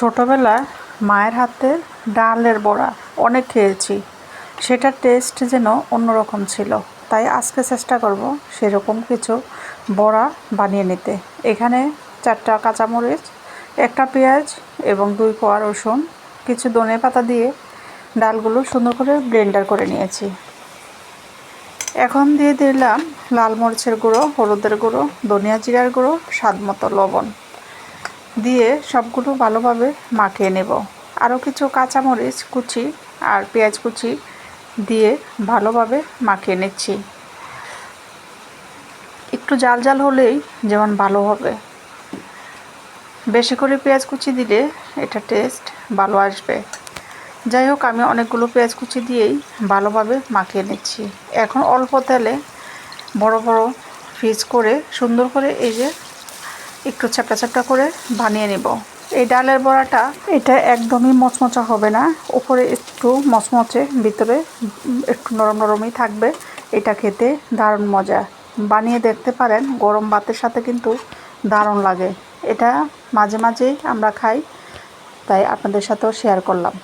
ছোটোবেলায় মায়ের হাতে ডালের বড়া অনেক খেয়েছি। সেটার টেস্ট যেন অন্যরকম ছিল। তাই আজকে চেষ্টা করব সেরকম কিছু বড়া বানিয়ে নিতে। এখানে চারটা কাঁচামরিচ, একটা পেঁয়াজ এবং দুই কোয়া রসুন, কিছু ধনে পাতা দিয়ে ডালগুলো সুন্দর করে ব্লেন্ডার করে নিয়েছি। এখন দিয়ে দিলাম লাল মরিচের গুঁড়ো, হলুদের গুঁড়ো, ধনিয়া জিরার গুঁড়ো, স্বাদ মতো লবণ। দিয়ে সবগুলো ভালোভাবে মাখিয়ে নেব। আরও কিছু কাঁচামরিচ কুচি আর পেঁয়াজ কুচি দিয়ে ভালোভাবে মাখিয়ে নিচ্ছি। একটু জাল জাল হলেই যেমন ভালো হবে। বেশি করে পেঁয়াজ কুচি দিলে এটা টেস্ট ভালো আসবে। যাই হোক, আমি অনেকগুলো পেঁয়াজ কুচি দিয়েই ভালোভাবে মাখিয়ে নিচ্ছি। এখন অল্প তেলে বড় বড় ফিস করে সুন্দর করে এই যে একটু চ্যাপটা চ্যাপটা করে বানিয়ে নেব। এই ডালের বড়াটা, এটা একদমই মচমচা হবে না। উপরে একটু মচমচে, ভিতরে একটু নরম নরমই থাকবে। এটা খেতে দারুণ মজা। বানিয়ে দেখতে পারেন, গরম ভাতের সাথে কিন্তু দারুণ লাগে। এটা মাঝে মাঝেই আমরা খাই, তাই আপনাদের সাথেও শেয়ার করলাম।